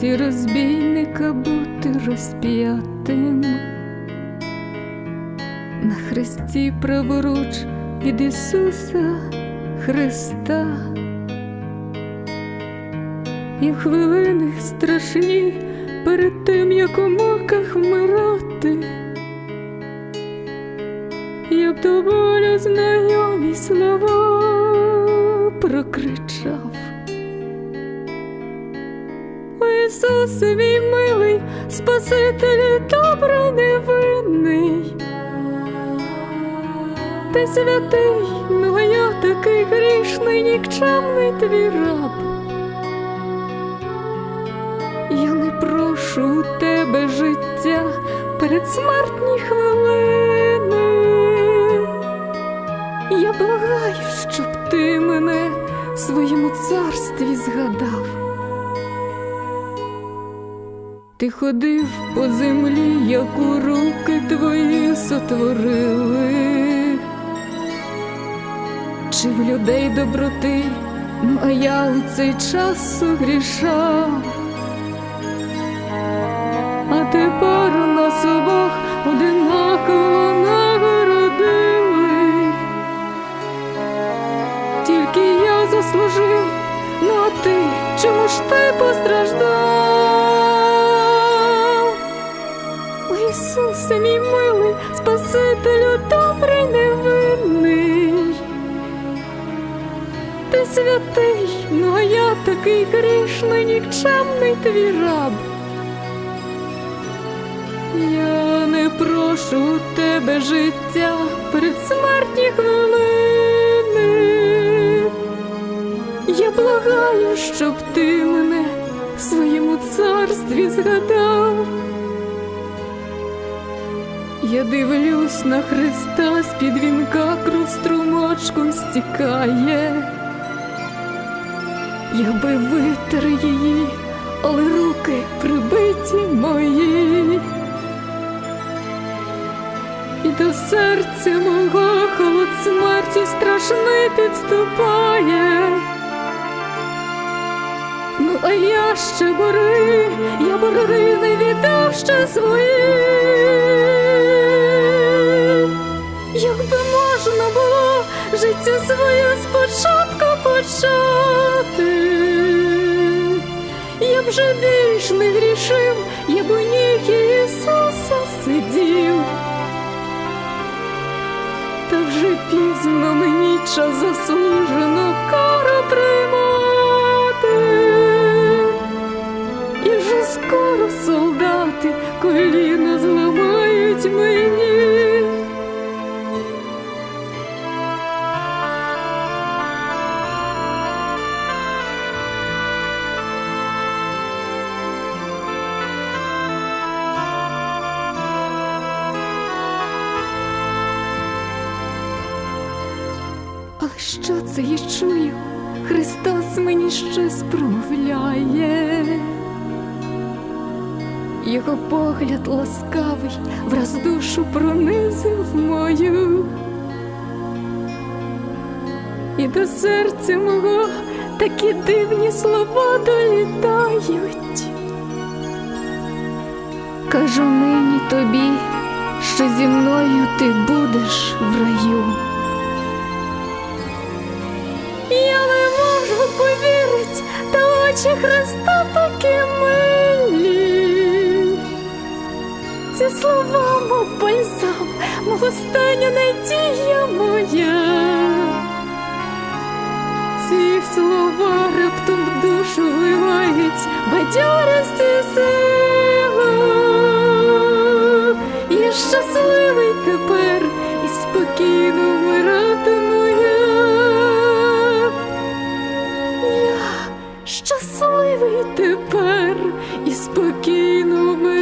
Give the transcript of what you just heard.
долі розбійника бути розп'ятим. На хресті праворуч від Ісуса Христа. І в хвилини страшні перед тим, як у муках вмирати, я б до болю знайомі слова прокричав. Ісусе, мій милий, Спасителю добрий невинний. Ти святий, ну а я такий грішний, нікчемний твій раб. Я не прошу у тебе життя перед смертні хвилини. Я благаю, щоб ти мене в своєму царстві згадав. Ти ходив по землі, яку руки твої сотворили. Чи в людей доброти, ну а я у цей час согрішав. А тепер нас обох одинаково нагородили. Тільки я заслужив, ну а ти чому ж ти постраждав? Ісусе, мій милий, Спасителю добрий невинний. Ти святий, ну а я такий грішний, нікчемний твій раб. Я не прошу тебе життя перед смертні хвилини. Я благаю, щоб ти мене в своєму царстві згадав. Я дивлюсь на Христа з-під вінка кров струмочком стікає. Я би витер її, але руки прибиті мої. І до серця мого холод смерті страшний підступає. Ну, а я ще бори, я борги не віддав ще свої. Життя своє спочатку почати, я вже більш не грішив, я б у ніг Ісуса сидів. Та вже пізно мені час заслужено кару приймати. І вже скоро солдати коліна зламають мені. Що це я чую? Христос мені щось промовляє. Його погляд ласкавий враз душу пронизив мою. І до серця мого такі дивні слова долітають. Кажу нині тобі, що зі мною ти будеш в раю. Христа такі милі. Ці слова, мов бальзам, мов остання надія моя. Ці слова раптом в душу вливають бадьорості сили. Ви тепер і спокійно ми.